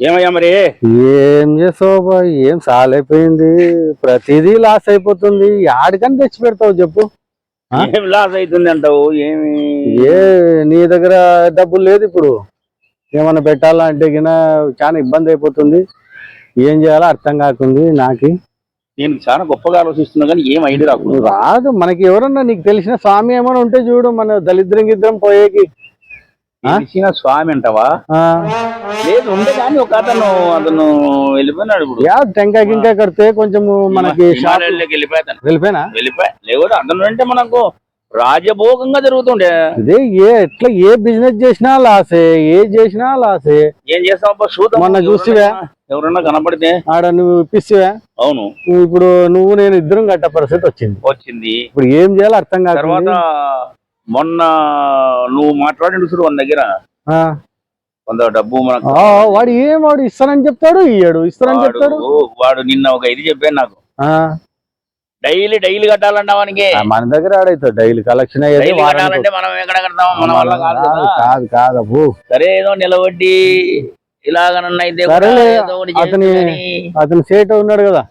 ఏమయ్యా మరి? ఏం చేస్తావు బాయ్? ఏం సాలైపోయింది? ప్రతిదీ లాస్ అయిపోతుంది. ఆడికని తెచ్చి పెడతావు చెప్పు? ఏం లాస్ అవుతుంది అంటావు? ఏమి? ఏ నీ దగ్గర డబ్బులు లేదు ఇప్పుడు. ఏమన్నా పెట్టాలంటే గిన చాలా ఇబ్బంది అయిపోతుంది. ఏం చేయాలో అర్థం కాకుంది నాకు. నేను చాలా గొప్పగా ఆలోచిస్తున్నా కానీ ఏం ఐడియా రాకుండా రాదు. మనకి ఎవరన్నా నీకు తెలిసిన స్వామి ఏమైనా ఉంటే చూడు మన దళిద్రం గిద్రం పోయేకి. తెలిసిన స్వామి అంటావా? లేదు ఉండే కానీ ఒక అతను అతను వెళ్ళిపోయినాడు ఇప్పుడు. యా టెంకాయ గింకాయ కడితే కొంచెం మనకి వెళ్ళిపోయాను వెళ్ళిపోయినా? వెళ్ళిపోయా లేకపోతే అతను అంటే మనకు రాజభోగంగా జరుగుతుండే. ఇదే ఏ ఎట్లా ఏ బిజినెస్ చేసినా లాసే ఏ చేసినా లాసే. ఏం చేస్తావు చూద్దాం మొన్న చూసివా? ఎవరన్నా- కనపడితే. ఆడ నువ్వు ఇప్పిస్తువా? అవును. ఇప్పుడు నువ్వు నేను ఇద్దరం కట్ట పరిస్థితి వచ్చింది. వచ్చింది. ఇప్పుడు ఏం చేయాలో అర్థం తర్వాత కాదు మొన్న నువ్వు మాట్లాడిన చూడు మన దగ్గర. కొంత డబ్బు మనకు వాడు ఏం వాడు ఇస్తానని చెప్తాడు? ఇయ్యాడు. ఇస్తానని చెప్తాడు? వాడు నిన్న ఒక ఇది చెప్పాను నాకు. డైలీ డైలీ కట్టాలంట వానికి. ఆ, మన దగ్గర ఆడైతే డైలీ కలెక్షన్ కట్టాలంటే మనం ఎక్కడ కడతాం? మన వల్ల కాదు కాదు. సరే ఏదో నిలబడి ఒకటి అతని-. అతను సేట్ ఉన్నాడు కదా.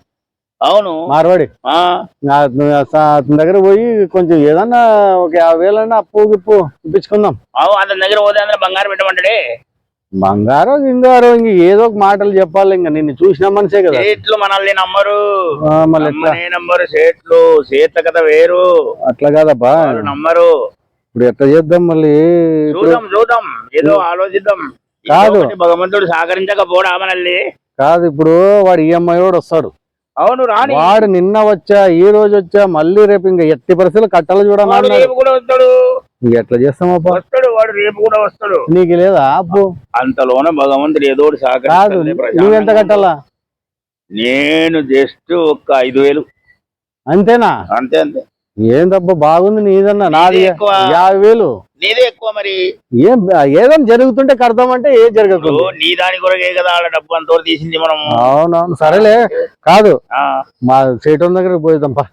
అవును. మార్వాడి. ఆ. అతను దగ్గర పోయి కొంచెం ఏదన్నా ఒక యాభై వేలన్నా అప్పు గిప్పు ఇప్పించుకుందాం. అవు అతని దగ్గర పోతే అందరూ బంగారం పెట్టమంటాడే? బంగారం గింగారం ఇంక ఏదో ఒక మాటలు చెప్పాలి ఇంకా. నిన్ను చూసిన మనిషే కదా. సేట్లు మనల్ని నమ్మరు. నమ్మరు సేట్లు సేట్ల కథ వేరు. అట్లా కాదబ్బా. నమ్మరు. ఇప్పుడు ఎట్లా చేద్దాం మళ్ళీ? చూద్దాం చూద్దాం. ఏదో ఆలోచిద్దాం. కాదు. భగవంతుడు సహకరించకపోడా మనల్ని? కాదు ఇప్పుడు వాడు ఈఎంఐ వాడు వస్తాడు. అవును రాని వాడు నిన్న వచ్చా ఈ రోజు వచ్చా మళ్ళీ రేపు ఇంకా ఎట్టి పరిస్థితులు కట్టాలి వాడు చూడమన్నాడు రేపు కూడా వస్తాడు. ఇంక ఎట్లా చేస్తామప్పా వస్తాడు వాడు రేపు కూడా వస్తాడు. నీకు లేదా? అప్పు అంతలోనే భగవంతుడు ఏదో కాదు నువ్వెంత కట్టాలా? నేను జస్ట్ ఒక ఐదు వేలు. అంతేనా? అంతే అంతే. ఏందబ్బా బాగుంది నీదన్నా? నాది. యాభై వేలు. నీదే ఎక్కువ మరి. ఏం ఏదైనా జరుగుతుంటే కడదామంటే ఏం ఇప్పుడు జరగదు నీ దాని కొరకే కదా ఆడ డబ్బు అంతవరకు తీసింది మనం అవునవును సరేలే. కాదు ఆ, మా సేటోన్ దగ్గర పోయిద్దాం పా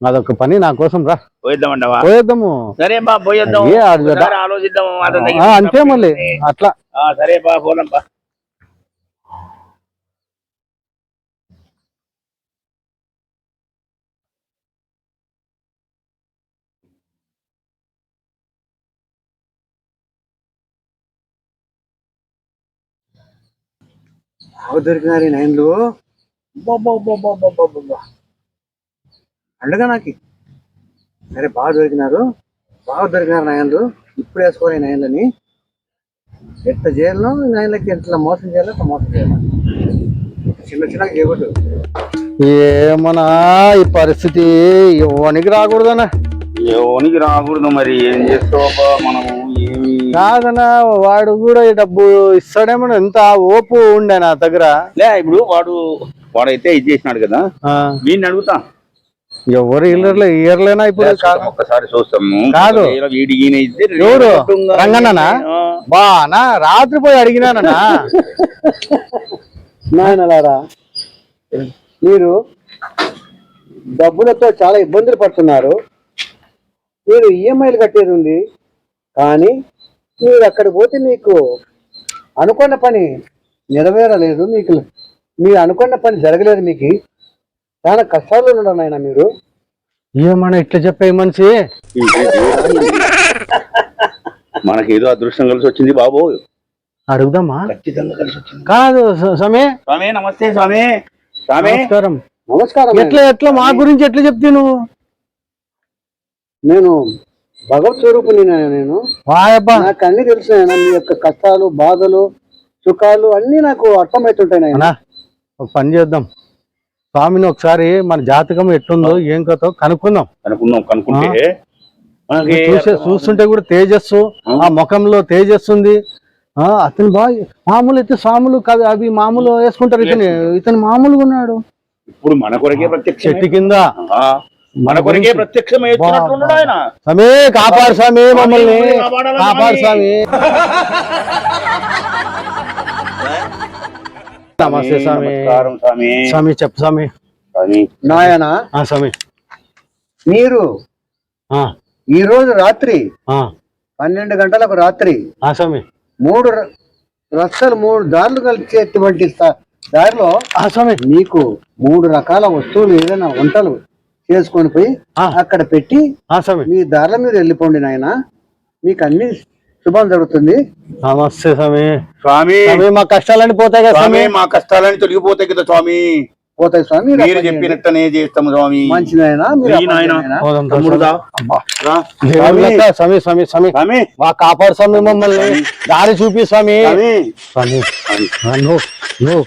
అదొక పని నా కోసం రా. పోయిద్దామంటావా? పోయేద్దాము. సరే బా పోయేద్దాం ఏ ఆలోచిద్దాం అంతే మళ్ళీ. అట్లా. ఆ, సరే బా పోదాం బాగా దొరికినారు ఈ నైన్లు అండగా నాకు. సరే బాగా దొరికినారు. బాగా దొరికినారు నైన్లు. ఇప్పుడు వేసుకోవాలి ఈ నైన్లని. ఎట్లా చేయాలను ఈ నైన్లకి ఎట్లా మోసం చేయాలో అట్లా మోసం చేయాలి. చిన్న చిన్న చేయకూడదు ఏమన్నా ఈ పరిస్థితి ఎవరికి రాకూడదనా ఎవనికి రాకూడదు మరి? ఏం చేస్తావబ్బా మనం? ఏమి కాదనా వాడు కూడా ఈ డబ్బు ఇస్తాడేమో ఎంత ఓపు ఉండే నా దగ్గర. లే ఇప్పుడు వాడు వాడైతే ఇది చేసినాడు కదా. వీడిని అడుగుతా. ఎవరు ఇల్లర్లే ఇయర్లేనా ఇప్పుడు? ఒక్కసారి చూస్తాము కాదు. ఎవరు? రేపు రంగన్ననా? ఆ, బా నా రాత్రి పోయి అడిగినానన్నా. నాయనలారా మీరు డబ్బులతో చాలా ఇబ్బందులు పడుతున్నారు. మీరు ఈఎంఐలు కట్టేది ఉంది. కానీ మీరు అక్కడికి పోతే మీకు అనుకున్న పని నెరవేరలేదు. మీకు మీరు అనుకున్న పని జరగలేదు మీకు. చాలా కష్టాలు ఉన్నారు నాయన మీరు. ఏమన్నా ఇట్లా చెప్పే మనిషి? మనకేదో అదృష్టం కలిసి వచ్చింది బాబు. అడుగుదామా? ఖచ్చితంగా కలిసి వచ్చింది. కాదు స- సమే స్వామి నమస్తే స్వామి. స్వామి. నమస్కారం. నమస్కారం. ఎట్లా ఎట్లా మా గురించి ఎట్లా చెప్తే నువ్వు? నేను భగవత్ స్వరూపుని నేను. నాకు అన్ని తెలుసు నాయన మీ యొక్క కష్టాలు బాధలు సుఖాలు అన్ని నాకు అర్థమవుతుంటాయి నాయన. ఒక పని చేద్దాం. స్వామిని ఒకసారి మన జాతకం ఎట్లుందో ఏం కథో కనుక్కుందాం. అనుకున్నాం కనుక్కుంటే మనకి చూసే చూస్తుంటే కూడా తేజస్సు ఆ. ముఖంలో తేజస్సు ఉంది ఆ అతను బాగా మామూలు అయితే స్వాములు కాదు అవి మామూలు వేసుకుంటారు ఇతను. ఇతను మామూలుగా ఉన్నాడు. ఇప్పుడు మన కొరకే ప్రత్యక్ష చెట్టు కింద. మన కొరకే ప్రత్యక్షం వచ్చినట్టున్నాడు ఆయన. సమే కాపాడు స్వామి మమ్మల్ని. కాపాడు స్వామి? స్వామి నమస్తే స్వామి. స్వామి. స్వామి చెప్పు స్వామి. స్వామి. నాయన. ఆ స్వామి. మీరు ఆ, ఈ రోజు రాత్రి ఆ, పన్నెండు గంటలకు రాత్రి ఆ స్వామి. మూడు రస్తలు మూడు దారులు కలిసేటువంటి దారిలో ఆ స్వామి. మీకు మూడు రకాల వస్తువులు ఏదైనా వంటలు చేసుకొని పోయి. అక్కడ పెట్టి ఆ స్వామి. మీ దారిలో మీరు వెళ్ళిపోండి నాయన. మీకు అన్ని శుభం జరుగుతుంది. నమస్తే స్వామి. స్వామి. మా కష్టాలన్నీ పోతాయి కదా స్వామి మా కష్టాలని తొలగిపోతాయి కదా స్వామి. పోతాయి స్వామి మీరు చెప్పినట్టనే చేస్తాము స్వామి. మంచి? స్వామి. స్వామి, స్వామి స్వామి. మా కాపాడు స్వామి. మమ్మల్ని దారి చూపి స్వామి. స్వామి. నువ్వు నువ్వు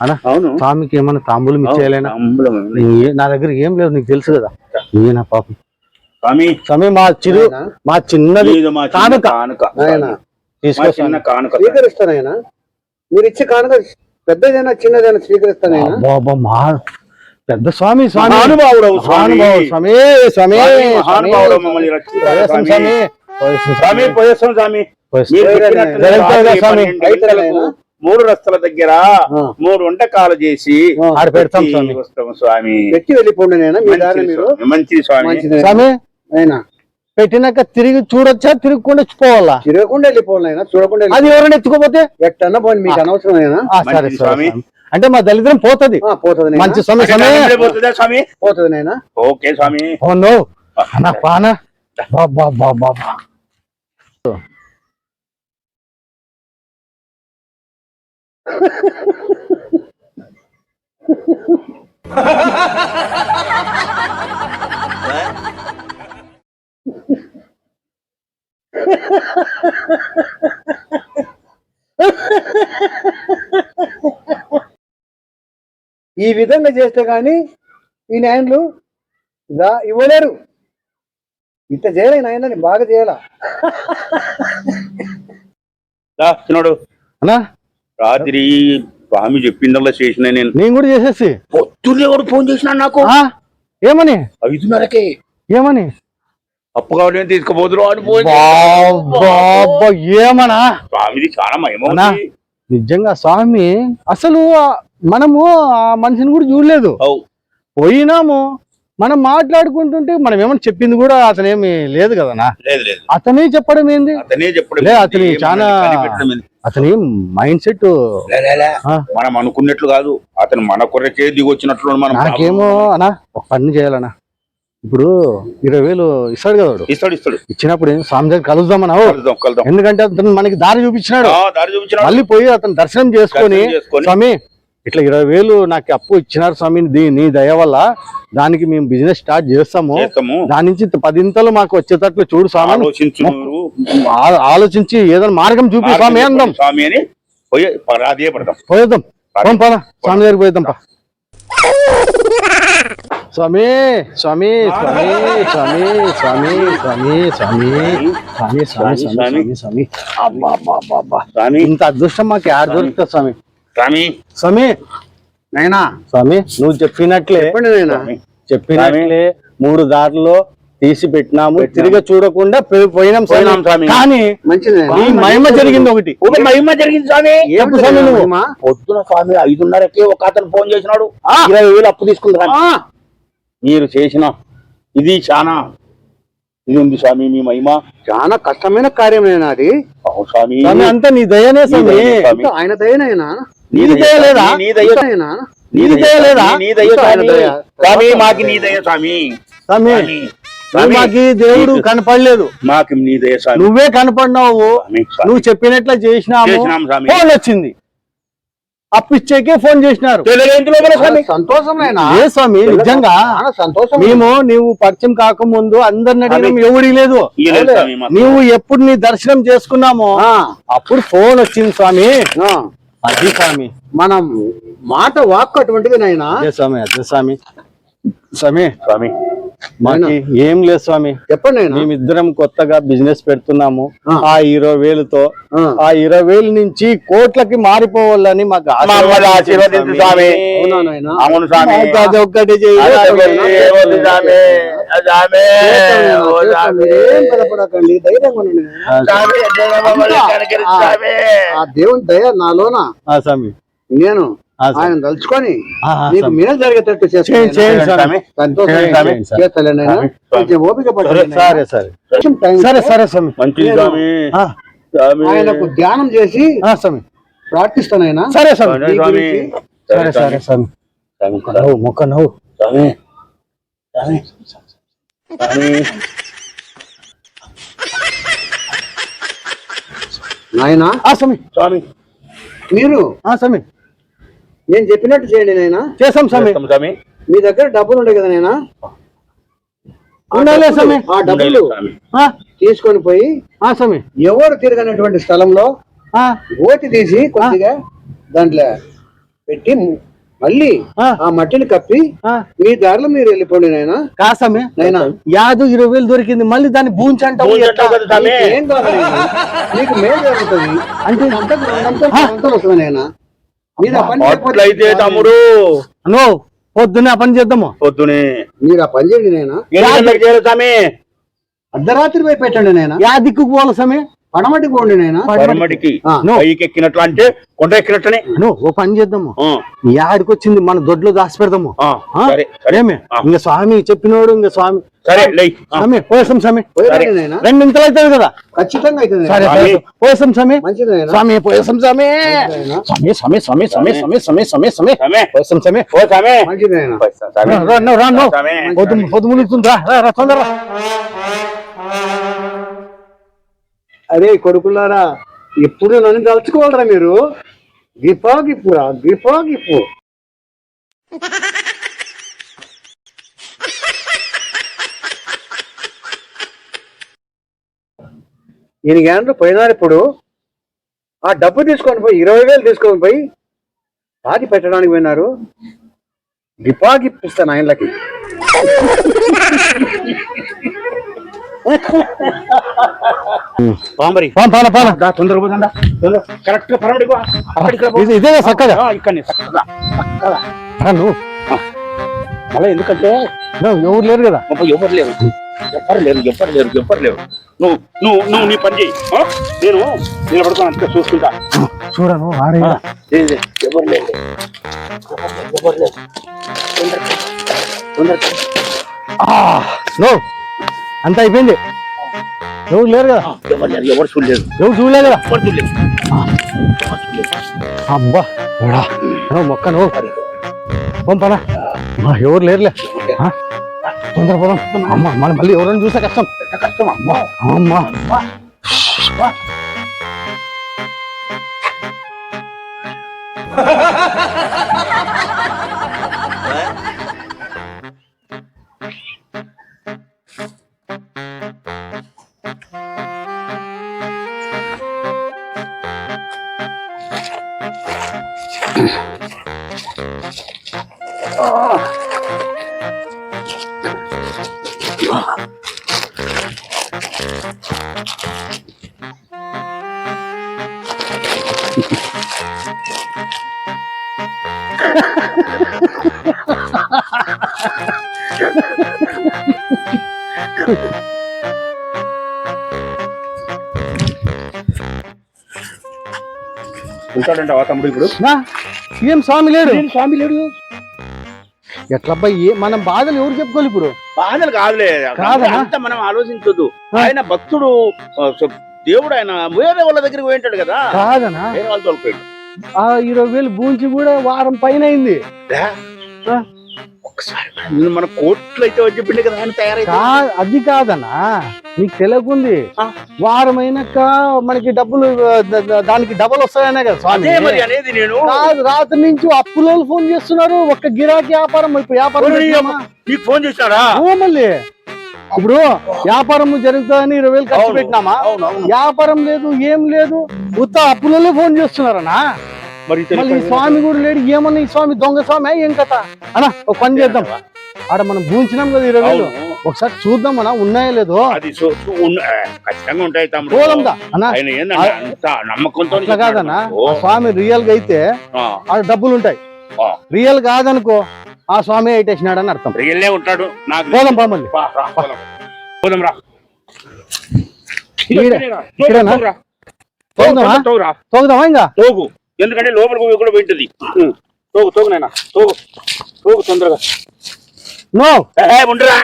అన్న అవును. స్వామికి ఏమన్నా తాంబూలం ఇచ్చేయాలేనా? నా దగ్గర ఏం లేదు నీకు తెలుసు కదా. ఈయన పాపం? స్వామి. స్వామి మా చిరు. మా చిన్నది కానుక. స్వీకరిస్తానైనా మీరు ఇచ్చే కానుక పెద్దదైనా చిన్నదైనా స్వీకరిస్తానైనా అబ్బా, మా పెద్ద స్వామి స్వామి. స్వామి. మహానుభావుడు స్వామి మహానుభావుడు మమ్మల్ని రక్షించాలి. స్వామి. పోయేస్తాం స్వామి స్వామి. మూడు రస్తల దగ్గర మూడు వంటకాలు చేసి వస్తాము స్వామి. పెట్టి వెళ్ళిపోండి స్వామి స్వామి. పెట్టినాక తిరిగి చూడొచ్చా తిరగకుండా పోవాలా? తిరగకుండా వెళ్ళిపోవాలైనా చూడకుండా అది ఎవరైనా ఎత్తుకోపోతే? ఎట్టన్నా పోయి మీకు అనవసరం స్వామి. అంటే మా దళిద్రం పోతుంది. పోతుంది మంచి స్వామి స్వామి. పోతుంది ఓకే స్వామి. పానా. బాబా బాబా ఈ విధంగా చేస్తే గాని ఈ నాయనలు దా ఇవ్వలేరు. ఇంత చేయలే నాయనని బాగా చేయాలా? చిన్నోడు. అన్నా? రాత్రి స్వామి చెప్పిందల్లా చేసిన నేను. నేను కూడా చేసేసి. పొద్దున్నే ఎవరు ఫోన్ చేసిన నాకు. ఆ, ఏమని? ఐదున్నరకే ఏమని? అప్పు కావాలని తీసుకుపోదురు అని ఫోన్ బాబా ఏమనా? స్వామిది చాలా మహిమ అన్నా. ఉంది. నిజంగా స్వామి అసలు ఆ మనము ఆ మనిషిని కూడా చూడలేదు. అవు. పోయినాము మనం మాట్లాడుకుంటుంటే మనం ఏమని చెప్పింది కూడా అతనేమి లేదు కదనా లేదు లేదు. అతనే చెప్పడం ఏంది? అతనే చెప్పడం లే? అతని చాలా- మనల్ని కనిపెట్టడం ఏంటి? అతని మైండ్ సెట్. మనం అనుకున్నట్లు కాదు. అతను మన కొరకే దిగొచ్చినట్లు మనం నాకేమో అనా ఒక పని చేయాలనా ఇప్పుడు ఇరవై వేలు ఇస్తాడు కదా ఇస్తాడు ఇస్తాడు. ఇచ్చినప్పుడు ఏం స్వామి దగ్గర కలుద్దాం కలుద్దాం. ఎందుకంటే అతను మనకి దారి చూపించినాడు. దారి చూపించినాడు. మళ్ళీ పోయి అతను దర్శనం చేసుకొని స్వామి ఇట్లా ఇరవై వేలు నాకు అప్పు ఇచ్చినారు స్వామి నీ- దయ వల్ల దానికి మేము బిజినెస్ స్టార్ట్ చేస్తాము. దాని నుంచి పదింతలు మాకు వచ్చేటట్లు చూడు స్వామి. ఆలోచించి ఏదైనా మార్గం చూపి స్వామి అందాం స్వామి అని పోయి అదే పడదాం పోయేద్దాం పద స్వామి దగ్గరికి పోయేద్దాం పా స్వామి స్వామి స్వామి స్వామి స్వామి స్వామి స్వామి స్వామి స్వామి స్వామి స్వామి స్వామి అబ్బా అబ్బా అబ్బా అబ్బా స్వామి ఇంత అదృష్టం మాకు యాడ దొరుకుతుంది స్వామి స్వామి స్వామి నాయనా స్వామి నువ్వు చెప్పినట్లే. చెప్పినట్లే మూడు దారుల్లో తీసి పెట్టినాము. తిరిగి చూడకుండా పోయి- పోయినాం పోయినాం స్వామి. కానీ ఈ మహిమ జరిగింది ఒకటి. ఒక మహిమ జరిగింది స్వామి. చెప్పు స్వామి నువ్వు. పొద్దున స్వామి ఐదున్నరకే ఒక అతను ఫోన్ చేసినాడు. ఇరవై వేలు అప్పు తీసుకుంటాను ఆ, మీరు చేసిన ఇది చాలా ఇది ఉంది స్వామి మీ మహిమ. చాలా కష్టమైన కార్యం నాయనా అది స్వామి. అంతా నీ దయనే స్వామి. ఆయన దయనైనా? నీ నీది దయ దయ లేదా? స్వామి, నీ దయ నాయనా నీ నీది దయ దయ లేదా? నీ దయ స్వామి. మాకి నీ దయ స్వామి. స్వామి, మాకి దేవుడు కనపడలేదు. మాకి నీ స్వామి నువ్వే కనపడినావు. నువ్వు చెప్పినట్లు చేసినాము. ఫోన్ వచ్చింది. అప్పిచ్చేకే ఫోన్ చేసినారు. తెలుగు లోపల స్వామి? సంతోషం నాయనా ఏ స్వామి నిజంగా? సంతోషం. మేము నీవు పరిచయం కాకముందు అందరిని అడిగినాం ఎవడి లేదు. ఇయ్యలేదు స్వామి మాకు. నీవు ఎప్పుడు నీ దర్శనం చేసుకున్నామో అప్పుడు ఫోన్ వచ్చింది స్వామి. ఆ, అది స్వామి. మనం మాట వాక్ అటువంటిది నాయనా? స్వామి అదే స్వామి. స్వామి. స్వామి. మాకు ఏం లేదు స్వామి. చెప్పండి మేమిద్దరం కొత్తగా బిజినెస్ పెడుతున్నాము. ఆ. ఇరవై వేలుతో. ఆ. ఇరవై వేలు నుంచి కోట్లకి మారిపోవాలని మాకు దేవుని దయ నాలోనా? స్వామి. నేను ఆయన తలుచుకొని మీకు మీరే జరిగేటట్టు చేస్తాను ఓపిక సరే సరే ఆయనకు ధ్యానం చేసి స్వామి. ప్రార్థిస్తాను ఆయన సరే స్వామి. సరే సరే స్వామి. నవ్వు మొక్క నవ్వు. స్వామి. నాయనా? స్వామి. స్వామి. మీరు? స్వామి. నేను చెప్పినట్టు చేయండి నాయనా. స్వామి. చేస్తాం స్వామి. మీ దగ్గర డబ్బులు ఉంటాయి కదా నాయనా. ఆ ఉండాలే డబ్బులు- స్వామి. ఆ డబ్బులు స్వామి. ఆ, తీసుకొని పోయి ఆ స్వామి. ఎవరు తిరగనటువంటి స్థలంలో ఆ, ఓటి తీసి కొద్దిగా దాంట్లో పెట్టి మళ్ళీ ఆ. మట్టిని కప్పి ఆ, మీ దారిలో మీరు వెళ్ళిపోండి నాయనా. కా స్వామి? నాయనా. యాదు ఇరవై వేలు దొరికింది మళ్ళీ దాన్ని స్వామి. మీకు మేలు జరుగుతుంది. అంటే వస్తుంది నాయనా. అట్లయితే తమ్ముడు. నువ్వు పొద్దున్నే ఆ పని చేద్దాము. పొద్దునే. మీరు ఆ పని చేయండి స్వామి? అర్ధరాత్రి పోయి పెట్టండి నాయనా. యా దిక్కుకు పోవాలి స్వామి. పడమటికి పోండి నాయనా. పరమటికి ఆ. పైకి ఎక్కినట్లు అంటే కొండ ఎక్కినట్లనే. ఓ పని చేద్దాము. యాడికి వచ్చింది మన దొడ్లో దాచి పెడదాము. ఏమి. ఇంకా స్వామి చెప్పినోడు ఇంకా స్వామి. సరే లై ఆ, స్వామి పోసాం స్వామి. పోయిరండి నాయనా. రెండు ఇంతలు అవుతుంది కదా. ఖచ్చితంగా అవుతుంది సరే స్వామి స్వామి. స్వామి. స్వామి. స్వామి స్వామి స్వామి స్వామి స్వామి. స్వామి స్వామి స్వామి పొద్దు పొద్దు రా తొందర. అరే కొడుకులారా ఎప్పుడు నన్ను తలుచుకోవాలరా మీరు? గిఫా గిప్పురా గిఫా గిప్పు ఈయనకేంద్ర పోయినారు ఇప్పుడు? ఆ డబ్బు తీసుకొని పోయి ఇరవై వేలు తీసుకొని పోయి పాతి పెట్టడానికి పోయినారు. గిఫా గిఫ్ట్ ఇస్తాను ఆయనలకి పాంబరి. పా, పాల పాల దా తొందరగా పోదండా తొందర కరెక్ట్గా పరమటికి పో. అక్కడికి. ఇది ఇదే చక్కగా. ఇక్కడనే. చక్కగా చక్కగా నువ్వు మళ్ళీ ఎందుకంటే? ఎవరు లేరు కదా? ఎవరు లేరు? ఎవరు లేరు ఎవరు లేరు ఎవరు లేరు. నువ్వు నువ్వు నువ్వు నీ పని చేయి? నేను నిలబడుకొని అంతా చూసుకుంటా చూడను ఎవరు లేరు? ఎవరు లేరు? తొందరగా నువ్వు అంత అయిపోయింది. ఎవరు లేరు కదా? ఎవరు లేరు? ఎవరు చూడలేదు. ఎవరు చూడలే కదా? ఎవరు చూడలేదు. అబ్బా? నువ్వు మొక్క నువ్వు పంపనా ఎవరు లేరులే? తొందర పోదాం. అమ్మ మనం మళ్ళీ ఎవరైనా చూసా కష్టం కష్టం. అమ్మా అమ్మా. ఉంటాడంట ఆ తమ్ముడు ఇప్పుడు. ఏం స్వామి లేడు? స్వామి లేడు? ఎట్లబ్బా ఏ మనం బాధలు ఎవరు చెప్పుకోవాలి ఇప్పుడు? బాధలు కాదులే. కాదా? అంత మనం ఆలోచించొద్దు. ఆ. ఆయన భక్తుడు దేవుడు ఆయన వేరే వాళ్ళ దగ్గరికి పోయింటాడు కదా. కాదనా? వేరే వాళ్ళు తోలిపోయాడు ఆ ఇరవై వేలు బూంచి కూడా వారం పైన అయింది. మన- కోట్లు అయితే వచ్చి చెప్పిండే కదా ఆయన తయారైతే. అది కాదనా నీకు తెలియకుంది ఆ. వారం అయినాక మనకి డబ్బులు దానికి డబల్ వస్తాయనే కదా స్వామి. మరి అనేది నేను. రాత్రి నుంచి అప్పులో ఫోన్ చేస్తున్నారు. ఒక్క గిరాకీ వ్యాపారం ఇప్పుడు వ్యాపారం? నీకు ఫోన్ చేశాడా? ఓ మళ్ళీ. ఇప్పుడు వ్యాపారం జరుగుతుందని ఇరవై వేలు ఖర్చు పెట్టినామా? వ్యాపారం లేదు ఏం లేదు. ఉత్త అప్పులలో ఫోన్ చేస్తున్నారనా మరి మళ్ళీ ఈ. స్వామి కూడా లేడు. ఏమన్నా ఈ స్వామి దొంగ స్వామి ఏం కథ? అన్నా ఒక పని చేద్దాం. ఆడ మనం భూంచినాం కదా ఇరవై వేలు. ఒకసారి చూద్దాం అన్నా ఉన్నాయో లేదో? అది ఖచ్చితంగా ఉంటాయి పోదాందా అన్నా నమ్మకంతో అట్లా కాదన్నా స్వామి రియల్గా అయితే ఆ. డబ్బులు ఉంటాయి. రియల్ కాదనుకో ఆ స్వామి అయిటేసినాడని అర్థం. రియల్లే ఉంటాడు. నాకు పోదాం పా మళ్ళీ. పోదాం. రా. తోగుదామా ఇంకా? తోగు. ఎందుకంటే లోపలికి పోయి కూడా పోయింటది. ఉం. తోగు తోగు నాయన తోగు తోగు తొందరగా. నో. ఉండరా.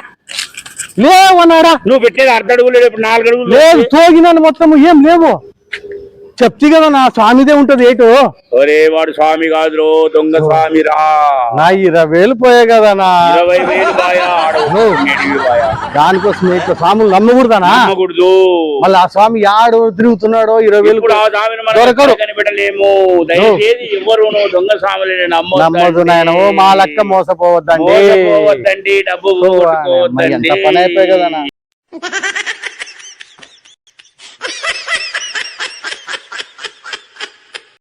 లేవన్నాడా నువ్వు పెట్టేది అర్ధ అడుగులు నాలుగు అడుగులు లేదు తోగినాను మొత్తం ఏం లేవు. చెప్తి కదా నా స్వామిదే ఉంటది ఏటో? ఒరే వాడు స్వామి కాదురో దొంగ స్వామి రా నా ఇరవై వేలు పోయే కదా నా. ఇరవై వేలు దానికోసం ఇట్లా స్వాములు నమ్మకూడదానా? నమ్మకూడదు. మళ్ళీ ఆ స్వామి యాడు తిరుగుతున్నాడో ఇరవై వేలు దొరకడు. కనిపెట్టలేము? దయచేసి ఎవరు దొంగ స్వాములని నమ్మదు నాయన. ఓ మా లెక్క మోసపోవద్దండి. డబ్బు పని అయిపోయి కదా